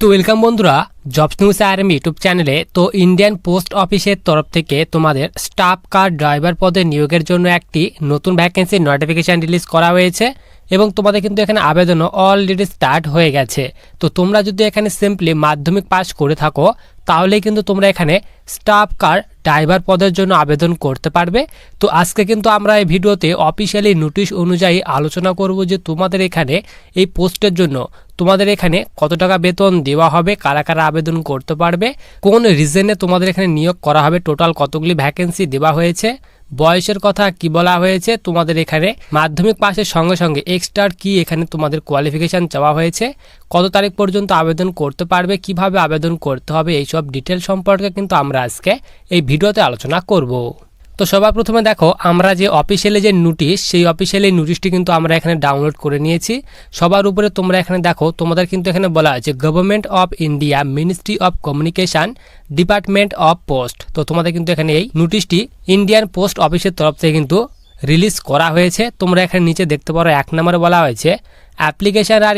তো ওয়েলকাম বন্ধুরা jobs news RM YouTube চ্যানেলে তো ইন্ডিয়ান পোস্ট অফিসের তরফ থেকে তোমাদের স্টাফ কার ড্রাইভার পদে নিয়োগের জন্য একটি নতুন ভ্যাকেন্সির নোটিফিকেশান রিলিজ করা হয়েছে এবং তোমাদের কিন্তু এখানে আবেদনও অলরেডি স্টার্ট হয়ে গেছে। তো তোমরা যদি এখানে সিম্পলি মাধ্যমিক পাস করে থাকো, তাহলেই কিন্তু তোমরা এখানে স্টাফ কার ড্রাইভার পদের জন্য আবেদন করতে পারবে। তো আজকে কিন্তু আমরা এই ভিডিওতে অফিসিয়ালি নোটিশ অনুযায়ী আলোচনা করব যে তোমাদের এখানে এই পোস্টের জন্য তোমাদের এখানে কত টাকা বেতন দেওয়া হবে, কারা কারা আবেদন করতে পারবে, কোন রিজনে তোমাদের এখানে নিয়োগ করা হবে টোটাল কতগুলি ভ্যাকেন্সি দেওয়া হয়েছে। বয়সের কথা কি বলা হয়েছে তোমাদের এখানে? মাধ্যমিক পাশের সঙ্গে সঙ্গে এক্সট্রার কি এখানে তোমাদের কোয়ালিফিকেশান চাওয়া হয়েছে? কত তারিখ পর্যন্ত আবেদন করতে পারবে? কীভাবে আবেদন করতে হবে? এইসব ডিটেল সম্পর্কে কিন্তু আমরা আজকে এই ভিডিওতে আলোচনা করব। তো সবার প্রথমে দেখো, আমরা যে অফিসিয়ালি যে নোটিশ সেই অফিসিয়ালি নোটিশটি কিন্তু আমরা এখানে ডাউনলোড করে নিয়েছি। সবার উপরে তোমরা এখানে দেখো, তোমাদের কিন্তু এখানে বলা আছে government of India ministry of communication department of post তো তোমাদের কিন্তু এখানে এই নোটিশটি ইন্ডিয়ান পোস্ট অফিসের তরফ থেকে কিন্তু রিলিজ করা হয়েছে। তোমরা এখানে নিচে দেখতে পারো, এক নম্বরে বলা হয়েছে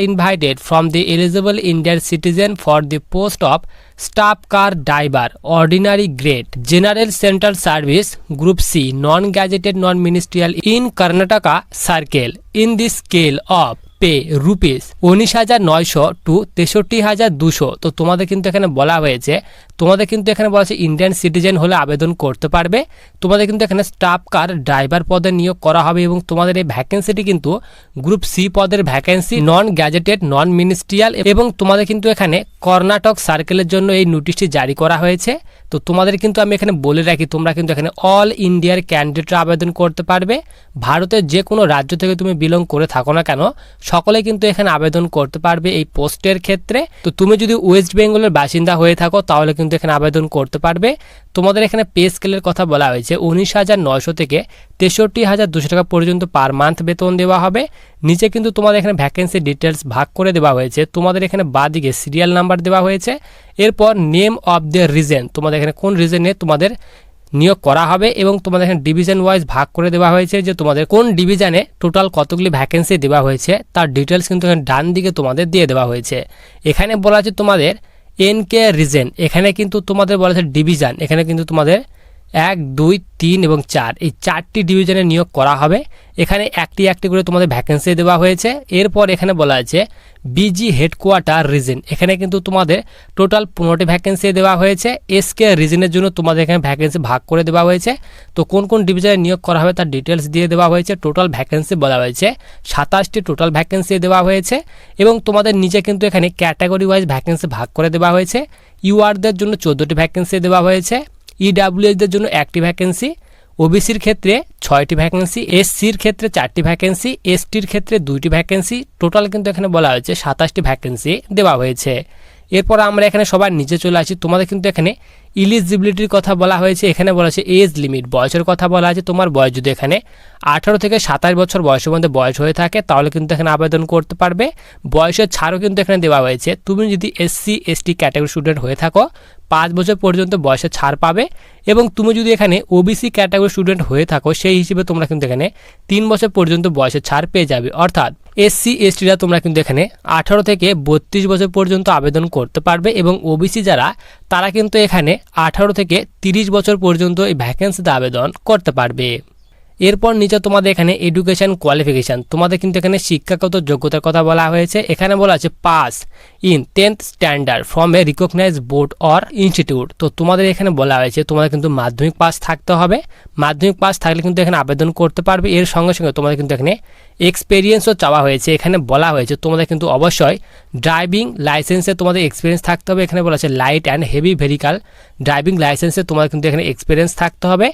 invited from the eligible Indian citizen for the post of staff car driver ordinary grade general central service group C non gazetted non ministerial in Karnataka circle in the scale of pay rupees উনিশ হাজার নয়শো two তেষট্টি হাজার দুশো। তো তোমাদের কিন্তু এখানে বলা হয়েছে, তোমাদের কিন্তু এখানে বলা হয়েছে ইন্ডিয়ান সিটিজেন হলে আবেদন করতে পারবে। তোমাদের কিন্তু এখানে স্টাফ কার ড্রাইভার পদে নিয়োগ করা হবে এবং তোমাদের এই ভ্যাকেন্সিটি কিন্তু গ্রুপ সি পদের vacancy non gazetted non ministerial এবং তোমাদের কিন্তু এখানে কর্ণাটক সার্কেলের জন্য এই নোটিশটি জারি করা হয়েছে। তো তোমাদের কিন্তু আমি এখানে বলে রাখি, তোমরা কিন্তু এখানে অল ইন্ডিয়ার ক্যান্ডিডেটরা আবেদন করতে পারবে। ভারতের যে কোনো রাজ্য থেকে তুমি বিলং করে থাকো না কেন, সকলে কিন্তু এখানে আবেদন করতে পারবে এই পোস্টের ক্ষেত্রে। তো তুমি যদি ওয়েস্ট বেঙ্গলের বাসিন্দা হয়ে থাকো, তাহলে কিন্তু এখানে আবেদন করতে পারবে। তোমাদের এখানে পে স্কেলের কথা বলা হয়েছে, উনিশ হাজার নয়শো থেকে তেষট্টি হাজার দুশো টাকা পর্যন্ত পার মান্থ বেতন দেওয়া হবে। নিচে কিন্তু তোমাদের এখানে ভ্যাকেন্সি ডিটেলস ভাগ করে দেওয়া হয়েছে। তোমাদের এখানে বাদিকে সিরিয়াল নাম্বার দেওয়া হয়েছে। এরপর নেম অফ দ্য রিজন তোমাদের এখানে কোন রিজনে তোমাদের নিয়োগ করা হবে এবং তোমাদের এখানে ডিভিশন ওয়াইজ ভাগ করে দেওয়া হয়েছে যে তোমাদের কোন ডিভিশনে টোটাল কতগুলি ভ্যাকেন্সি দেওয়া হয়েছে, তার ডিটেলস কিন্তু এখানে ডান দিকে তোমাদের দিয়ে দেওয়া হয়েছে। এখানে বলা আছে তোমাদের এন কে রিজেন এখানে কিন্তু তোমাদের বলা আছে ডিভিশন এখানে কিন্তু তোমাদের এক, দুই, তিন এবং চার। এই চারটি ডিভিশনে নিয়োগ করা হবে। এখানে একটি একটি করে তোমাদের ভ্যাকেন্সি দেওয়া হয়েছে। এরপর এখানে বলা আছে বিজি হেডকোয়ার্টার রিজন এখানে কিন্তু তোমাদের টোটাল পনেরোটি ভ্যাকেন্সি দেওয়া হয়েছে। এসকে রিজনের জন্য তোমাদের এখানে ভ্যাকেন্সি ভাগ করে দেওয়া হয়েছে। তো কোন কোন ডিভিশনে নিয়োগ করা হবে তার ডিটেলস দিয়ে দেওয়া হয়েছে। টোটাল ভ্যাকেন্সি বলা হয়েছে। সাতাশটি টোটাল ভ্যাকেন্সি দেওয়া হয়েছে। এবং তোমাদের নিচে কিন্তু এখানে ক্যাটাগরি ওয়াইজ ভ্যাকেন্সি ভাগ করে দেওয়া হয়েছে। ইউআরদের জন্য চোদ্দোটি ভ্যাকেন্সি দেওয়া হয়েছে। ইডাব্লিউএসদের জন্য একটি ভ্যাকেন্সি ওবিসির ক্ষেত্রে ছয়টি ভ্যাকেন্সি এসসির ক্ষেত্রে চারটি ভ্যাকেন্সি এসটির ক্ষেত্রে দুইটি ভ্যাকেন্সি টোটাল কিন্তু এখানে বলা হয়েছে সাতাশটি ভ্যাকেন্সি দেওয়া হয়েছে। এরপর আমরা এখানে সবার নিচে চলে আসি। তোমাদের কিন্তু এখানে ইলিজিবিলিটির কথা বলা হয়েছে, এখানে বলা হয়েছে এজ লিমিট বয়সের কথা বলা আছে। তোমার বয়স যদি এখানে আঠারো থেকে সাতাশ বছর বয়সের মধ্যে বয়স হয়ে থাকে, তাহলে কিন্তু এখানে আবেদন করতে পারবে। বয়সের ছাড়ও কিন্তু এখানে দেওয়া হয়েছে। তুমি যদি এসসি এসটি ক্যাটাগরি স্টুডেন্ট হয়ে থাকো, পাঁচ বছর পর্যন্ত বয়সে ছাড় পাবে এবং তুমি যদি এখানে ওবিসি ক্যাটাগরি স্টুডেন্ট হয়ে থাকো, সেই হিসেবে তোমরা কিন্তু এখানে তিন বছর পর্যন্ত বয়সে ছাড় পেয়ে যাবে। অর্থাৎ এসসি এসটিরা তোমরা কিন্তু এখানে আঠারো থেকে বত্রিশ বছর পর্যন্ত আবেদন করতে পারবে এবং ওবিসি যারা তারা কিন্তু এখানে আঠারো থেকে তিরিশ বছর পর্যন্ত এই ভ্যাকেন্সিতে আবেদন করতে পারবে। এরপর নিচে তোমাদের এখানে এডুকেশন কোয়ালিফিকেশান তোমাদের কিন্তু এখানে শিক্ষাগত যোগ্যতার কথা বলা হয়েছে। এখানে বলা আছে pass in tenth standard from a recognise board or institute তো তোমাদের এখানে বলা হয়েছে, তোমাদের কিন্তু মাধ্যমিক পাস থাকতে হবে। মাধ্যমিক পাস থাকলে কিন্তু এখানে আবেদন করতে পারবে। এর সঙ্গে সঙ্গে তোমাদের কিন্তু এখানে এক্সপেরিয়েন্সও চাওয়া হয়েছে। এখানে বলা হয়েছে, তোমাদের কিন্তু অবশ্যই ড্রাইভিং লাইসেন্সে তোমাদের এক্সপিরিয়েন্স থাকতে হবে। এখানে বলা আছে light and heavy vehicle driving লাইসেন্সে তোমাদের কিন্তু এখানে এক্সপিরিয়েন্স থাকতে হবে।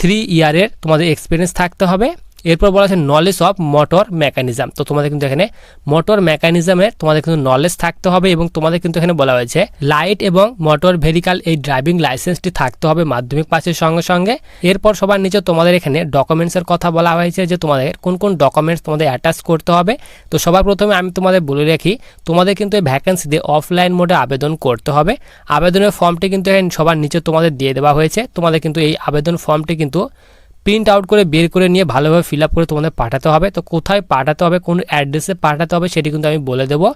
থ্রি ইয়ারের তোমাদের এক্সপিরিয়েন্স থাকতে হবে। এরপর বলা আছে নলেজ অফ মোটর মেকানিজম তো তোমাদের কিন্তু এখানে মোটর মেকানিজমের তোমাদের কিন্তু নলেজ থাকতে হবে এবং তোমাদের কিন্তু এখানে বলা হয়েছে লাইট এবং মোটর ভেহিকাল এই ড্রাইভিং লাইসেন্সটি থাকতে হবে মাধ্যমিক পাসের সঙ্গে সঙ্গে। এরপর সবার নিচে তোমাদের এখানে ডকুমেন্টসের কথা বলা হয়েছে যে তোমাদের কোন কোন ডকুমেন্টস তোমাদের অ্যাটাচ করতে হবে। তো সবার প্রথমে আমি তোমাদের বলে রাখি, তোমাদের কিন্তু এই ভ্যাকেন্সিতে অফলাইন মোডে আবেদন করতে হবে। আবেদনের ফর্মটি কিন্তু এখানে সবার নিচে তোমাদের দিয়ে দেওয়া হয়েছে। তোমাদের কিন্তু এই আবেদন ফর্মটি কিন্তু প্রিন্ট আউট করে বের করে নিয়ে ভালোভাবে ফিল আপ করে তোমাদের পাঠাতে হবে। তো কোথায় পাঠাতে হবে, কোন অ্যাড্রেসে পাঠাতে হবে সেটি কিন্তু আমি বলে দেবো।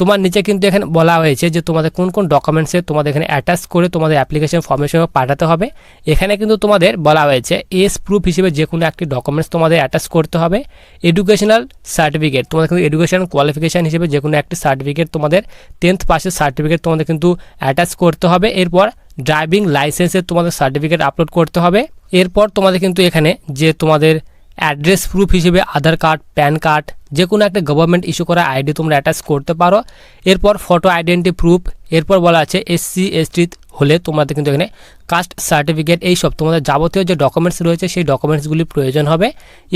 তোমার নিচে কিন্তু এখানে বলা হয়েছে যে তোমাদের কোন কোন ডকুমেন্টসে তোমাদের এখানে অ্যাটাচ করে তোমাদের অ্যাপ্লিকেশন ফর্মের সঙ্গে পাঠাতে হবে। এখানে কিন্তু তোমাদের বলা হয়েছে এস প্রুফ হিসেবে যে কোনো একটি ডকুমেন্টস তোমাদের অ্যাটাচ করতে হবে। এডুকেশনাল সার্টিফিকেট তোমাদের কিন্তু এডুকেশন কোয়ালিফিকেশান হিসেবে যে কোনো একটি সার্টিফিকেট তোমাদের টেন্থ পাসের সার্টিফিকেট তোমাদের কিন্তু অ্যাটাচ করতে হবে। এরপর ড্রাইভিং লাইসেন্সের তোমাদের সার্টিফিকেট আপলোড করতে হবে। এরপর তোমাদের কিন্তু এখানে যে তোমাদের অ্যাড্রেস প্রুফ হিসেবে আধার কার্ড প্যান কার্ড যে কোনো একটা গভর্নমেন্ট ইস্যু করা আইডি তোমরা অ্যাটাচ করতে পারো। এরপর ফটো আইডেন্টি প্রুফ এরপর বলা আছে এসসি এসটি হলে তোমাদের কিন্তু এখানে কাস্ট সার্টিফিকেট এইসব তোমাদের যাবতীয় যে ডকুমেন্টস রয়েছে সেই ডকুমেন্টসগুলি প্রয়োজন হবে।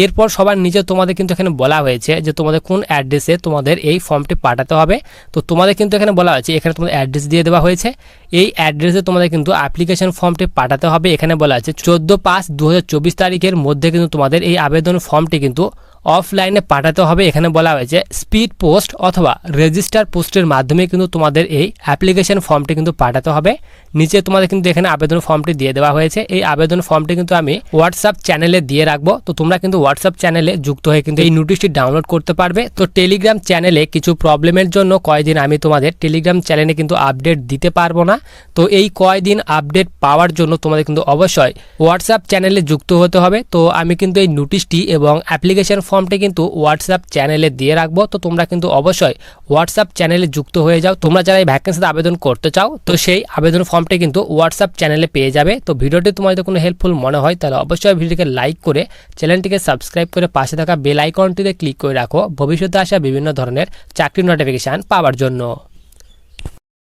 এরপর সবার নিচে তোমাদের কিন্তু এখানে বলা হয়েছে যে তোমাদের কোন অ্যাড্রেসে তোমাদের এই ফর্মটি পাঠাতে হবে। তো তোমাদের কিন্তু এখানে বলা হয়েছে, এখানে তোমাদের অ্যাড্রেস দিয়ে দেওয়া হয়েছে। এই অ্যাড্রেসে তোমাদের কিন্তু অ্যাপ্লিকেশন ফর্মটি পাঠাতে হবে। এখানে বলা আছে, চোদ্দ পাঁচ দু তারিখের মধ্যে কিন্তু তোমাদের এই আবেদন ফর্মটি কিন্তু অফলাইনে পাঠাতে হবে। এখানে বলা হয়েছে স্পিড পোস্ট অথবা রেজিস্টার পোস্টের মাধ্যমে কিন্তু তোমাদের এই অ্যাপ্লিকেশন ফর্মটি কিন্তু পাঠাতে হবে। নিচে তোমাদের কিন্তু এখানে আবেদন ফর্মটি দিয়ে দেওয়া হয়েছে। এই আবেদন ফর্মটি কিন্তু আমি হোয়াটসঅ্যাপ চ্যানেলে দিয়ে রাখব। তো তোমরা কিন্তু হোয়াটসঅ্যাপ চ্যানেলে যুক্ত হয়ে কিন্তু এই নোটিশটি ডাউনলোড করতে পারবে। তো টেলিগ্রাম চ্যানেলে কিছু প্রবলেমের জন্য কয়দিন আমি তোমাদের টেলিগ্রাম চ্যানেলে কিন্তু আপডেট দিতে পারব না। তো এই কয়দিন আপডেট পাওয়ার জন্য তোমাদের কিন্তু অবশ্যই হোয়াটসঅ্যাপ চ্যানেলে যুক্ত হতে হবে। তো আমি কিন্তু এই নোটিশটি এবং অ্যাপ্লিকেশন ফর্মটি কিন্তু হোয়াটসঅ্যাপ চ্যানেলে দিয়ে রাখব। তো তোমরা কিন্তু অবশ্যই হোয়াটসঅ্যাপ চ্যানেলে যুক্ত হয়ে যাও। তোমরা যারা এই ভ্যাকেন্সিতে আবেদন করতে চাও, তো সেই আবেদন ফর্মটি কিন্তু হোয়াটসঅ্যাপ চ্যানেলে পেয়ে যাবে। তো ভিডিওটি তোমার যদি কোনো হেল্পফুল মনে হয়, তাহলে অবশ্যই ভিডিওটিকে লাইক করে চ্যানেলটিকে সাবস্ক্রাইব করে পাশে থাকা বেল আইকনটিতে ক্লিক করে রাখো। ভবিষ্যতে আসা বিভিন্ন ধরনের চাকরি নোটিফিকেশান পাওয়ার জন্য।